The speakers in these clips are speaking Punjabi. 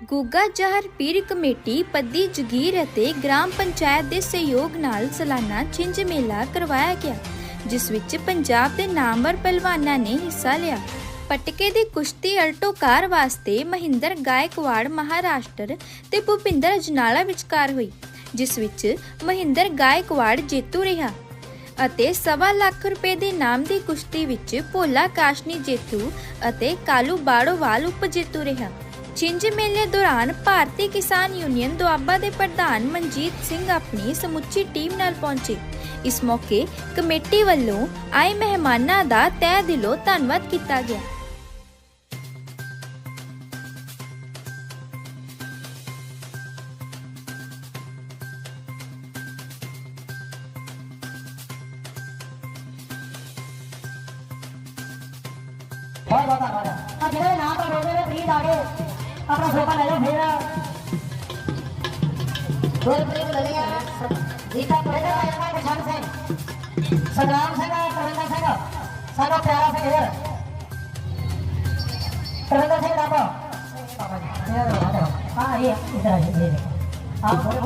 ਗੁੱਗਾ ਜਹਰ ਪੀਰ ਕਮੇਟੀ, ਪੱਦੀ ਜਗੀਰ ਅਤੇ ਗ੍ਰਾਮ ਪੰਚਾਇਤ ਦੇ ਸਹਿਯੋਗ ਨਾਲ ਸਾਲਾਨਾ ਛਿੰਝ ਮੇਲਾ ਕਰਵਾਇਆ ਗਿਆ, ਜਿਸ ਵਿੱਚ ਪੰਜਾਬ ਦੇ ਨਾਮਵਰ ਪਹਿਲਵਾਨਾਂ ਨੇ ਹਿੱਸਾ ਲਿਆ। ਪਟਕੇ ਦੀ ਕੁਸ਼ਤੀ ਅਲਟੋ ਵਾਸਤੇ ਮਹਿੰਦਰ ਗਾਇਕਵਾੜ ਮਹਾਰਾਸ਼ਟਰ ਤੇ ਭੁਪਿੰਦਰ ਅਜਨਾਲਾ ਵਿਚਕਾਰ ਹੋਈ, ਜਿਸ ਵਿੱਚ ਮਹਿੰਦਰ ਗਾਇਕਵਾੜ ਜੇਤੂ ਰਿਹਾ ਅਤੇ ਸਵਾ ਲੱਖ ਰੁਪਏ ਦੇ ਨਾਮ ਦੀ ਕੁਸ਼ਤੀ ਵਿੱਚ ਭੋਲਾ ਕਾਸ਼ਨੀ ਜੇਤੂ ਅਤੇ ਕਾਲੂ ਬਾੜੋਵਾਲ ਉਪ ਜੇਤੂ ਰਿਹਾ। ਛਿੰਝ ਮੇਲੇ ਦੌਰਾਨ ਭਾਰਤੀ ਕਿਸਾਨ ਯੂਨੀਅਨ ਦੁਆਬਾ ਦੇ ਪ੍ਰਧਾਨ ਮਨਜੀਤ ਸਿੰਘ ਆਪਣੀ ਸਮੁੱਚੀ ਟੀਮ ਨਾਲ ਪਹੁੰਚੇ ਇਸ ਮੌਕੇ ਕਮੇਟੀ ਵੱਲੋਂ ਆਏ ਮਹਿਮਾਨਾਂ ਦਾ ਤਹਿ ਦਿਲੋਂ ਧੰਨਵਾਦ ਕੀਤਾ ਗਿਆ ਬਹੁਤ ਬਹੁਤ ਧੰਨਵਾਦ ਆ ਜਿਹੜੇ ਨਾਮ ਤਾਂ ਬੋਲਦੇ ਨੇ ਪ੍ਰੀਤ ਆ ਆਪਣਾ ਸੋਫਾ ਲੈ ਲਓ ਫੇਰ ਗੁਰਪ੍ਰੀਤ ਲਲਿਆ ਜੀਤਾ ਪੜੇਗਾ ਆਇਆ ਪ੍ਰਸ਼ਾਨ ਸਿੰਘ ਸਗਰਾਮ ਸਿੰਘ ਪ੍ਰਵਿੰਦਰ ਸਿੰਘ। ਸਾਡਾ ਪਿਆਰਾ ਸਿੰਘ ਹੈ ਪ੍ਰਵਿੰਦਰ ਸਿੰਘ ਦਾ ਹਾਂ, ਇਹ ਇਧਰ ਆ ਜੀ ਆਪ ਥੋੜੇ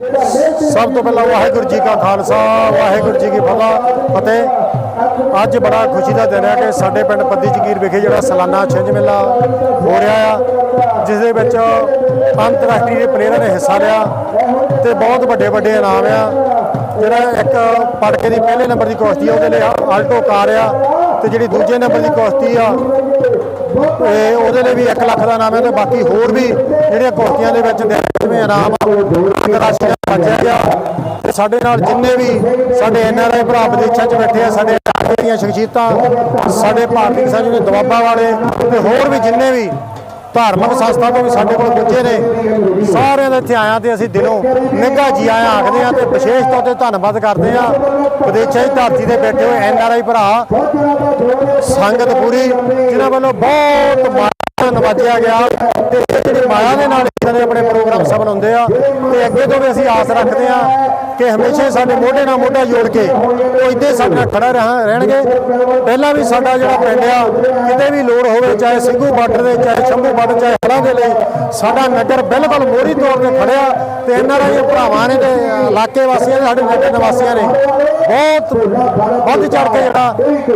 ਸਭ ਤੋਂ ਪਹਿਲਾਂ ਵਾਹਿਗੁਰੂ ਜੀ ਕਾ ਖਾਲਸਾ, ਵਾਹਿਗੁਰੂ ਜੀ ਕੀ ਫਤਿਹ ਫਤਿਹ ਅੱਜ ਬੜਾ ਖੁਸ਼ੀ ਦਾ ਦਿਨ ਹੈ ਕਿ ਸਾਡੇ ਪਿੰਡ ਪੱਦੀ ਜਗੀਰ ਵਿਖੇ ਜਿਹੜਾ ਸਾਲਾਨਾ ਛਿੰਝ ਮੇਲਾ ਹੋ ਰਿਹਾ ਆ, ਜਿਸ ਦੇ ਵਿੱਚ ਅੰਤਰਰਾਸ਼ਟਰੀ ਦੇ ਪਲੇਅਰਾਂ ਨੇ ਹਿੱਸਾ ਲਿਆ ਤੇ ਬਹੁਤ ਵੱਡੇ ਵੱਡੇ ਇਨਾਮ ਆ। ਜਿਹੜਾ ਇੱਕ ਪੜਕੇ ਦੀ ਪਹਿਲੇ ਨੰਬਰ ਦੀ ਕੁਸ਼ਤੀ ਆ, ਉਹਦੇ ਲਈ ਆਲਟੋ ਕਾਰ ਆ ਤੇ ਜਿਹੜੀ ਦੂਜੇ ਨੰਬਰ ਦੀ ਕੁਸ਼ਤੀ ਆ ਤੇ ਉਹਦੇ ਲਈ ਵੀ 1 ਲੱਖ ਦਾ ਇਨਾਮ ਹੈ ਤੇ ਬਾਕੀ ਹੋਰ ਵੀ ਜਿਹੜੀਆਂ ਕੁਸ਼ਤੀਆਂ ਦੇ ਵਿੱਚ ਜਿਵੇਂ ਇਨਾਮ ਅੰਤਰਰਾਸ਼ਟਰੀ ਦਾ ਗਿਆ ਤੇ ਸਾਡੇ ਨਾਲ ਜਿੰਨੇ ਵੀ ਸਾਡੇ ਐਨਆਰਆਈ ਭਰਾ ਵਿਦੇਸ਼ਾਂ 'ਚ ਬੈਠੇ ਆ, ਸਾਡੇ ਇਲਾਕੇ ਦੀਆਂ ਸ਼ਖਸੀਅਤਾਂ, ਸਾਡੇ ਭਾਰਤੀ ਕਿਸਾਨ ਯੂਨੀਅਨ ਦਵਾਬਾ ਵਾਲੇ ਤੇ ਹੋਰ ਵੀ ਜਿੰਨੇ ਵੀ ਧਾਰਮਿਕ ਸੰਸਥਾ ਤੋਂ ਵੀ ਸਾਡੇ ਕੋਲ ਪੁੱਜੇ ਨੇ। ਸਾਰਿਆਂ ਦੇ ਇੱਥੇ ਆਇਆਂ ਤੇ ਅਸੀਂ ਦਿਲੋਂ ਨਿੱਘਾ ਜੀ ਆਇਆਂ ਆਖਦੇ ਆ ਤੇ ਵਿਸ਼ੇਸ਼ ਤੌਰ ਤੇ ਧੰਨਵਾਦ ਕਰਦੇ ਆ ਵਿਦੇਸ਼ਾਂ ਦੀ ਧਰਤੀ ਤੇ ਬੈਠੇ ਹੋਏ ਐਨ ਆਰ ਆਈ ਭਰਾ, ਸੰਗਤ ਪੂਰੀ, ਜਿਨ੍ਹਾਂ ਵੱਲੋਂ ਬਹੁਤ ਮਾਣ ਨਵਾਜਿਆ ਗਿਆ ਤੇ ਜਿਹੜੀ ਮਾਇਆ ਦੇ ਨਾਲ ਇਹਨਾਂ ਦੇ ਆਪਣੇ ਪ੍ਰੋਗਰਾਮ ਸਫਲ ਹੁੰਦੇ ਆ ਤੇ ਅੱਗੇ ਤੋਂ ਵੀ ਅਸੀਂ ਆਸ ਰੱਖਦੇ ਆ ਕਿ ਹਮੇਸ਼ਾ ਸਾਡੇ ਮੋਢੇ ਨਾਲ ਮੋਢਾ ਜੋੜ ਕੇ ਉਹ ਇੱਥੇ ਸਾਡੇ ਨਾਲ ਖੜਾ ਰਹਾਂ- ਰਹਿਣਗੇ। ਪਹਿਲਾਂ ਵੀ ਸਾਡਾ ਜਿਹੜਾ ਪਿੰਡ ਆ, ਕਿਤੇ ਵੀ ਲੋੜ ਹੋਵੇ, ਚਾਹੇ ਸਿੰਘੂ ਬਾਰਡਰ ਦੇ, ਚਾਹੇ ਸ਼ੰਭੂ ਬਾਰਡਰ, ਚਾਹੇ ਹਲਾਂ ਦੇ ਲਈ, ਸਾਡਾ ਨਗਰ ਬਿਲਕੁਲ ਮੋਹਰੀ ਤੌਰ ਤੇ ਖੜਿਆ ਤੇ ਇਹਨਾਂ ਰਾਹੀਂ ਭਰਾਵਾਂ ਨੇ ਤੇ ਇਲਾਕੇ ਵਾਸੀਆਂ ਨੇ, ਸਾਡੇ ਨਗਰ ਨਿਵਾਸੀਆਂ ਨੇ ਬਹੁਤ ਵੱਧ ਚੜ ਕੇ ਜਿਹੜਾ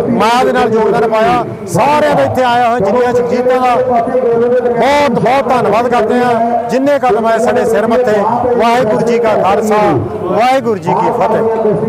ਮਾਂ ਦੇ ਨਾਲ ਯੋਗਦਾਨ ਪਾਇਆ। ਸਾਰਿਆਂ ਦਾ ਇੱਥੇ ਆਇਆ ਹੋਏ ਜਿੰਨੀਆਂ ਸ਼ਖਸੀਅਤਾਂ ਦਾ। ਬਹੁਤ ਬਹੁਤ ਧੰਨਵਾਦ ਕਰਦੇ ਆ ਜਿੰਨੇ ਕਦਮ ਆਏ ਸਾਡੇ ਸਿਰ ਮੱਥੇ, ਵਾਹਿਗੁਰੂ ਜੀ ਕਾ ਖਾਲਸਾ ਵਾਹਿਗੁਰੂ ਜੀ ਕੀ ਫਤਿਹ।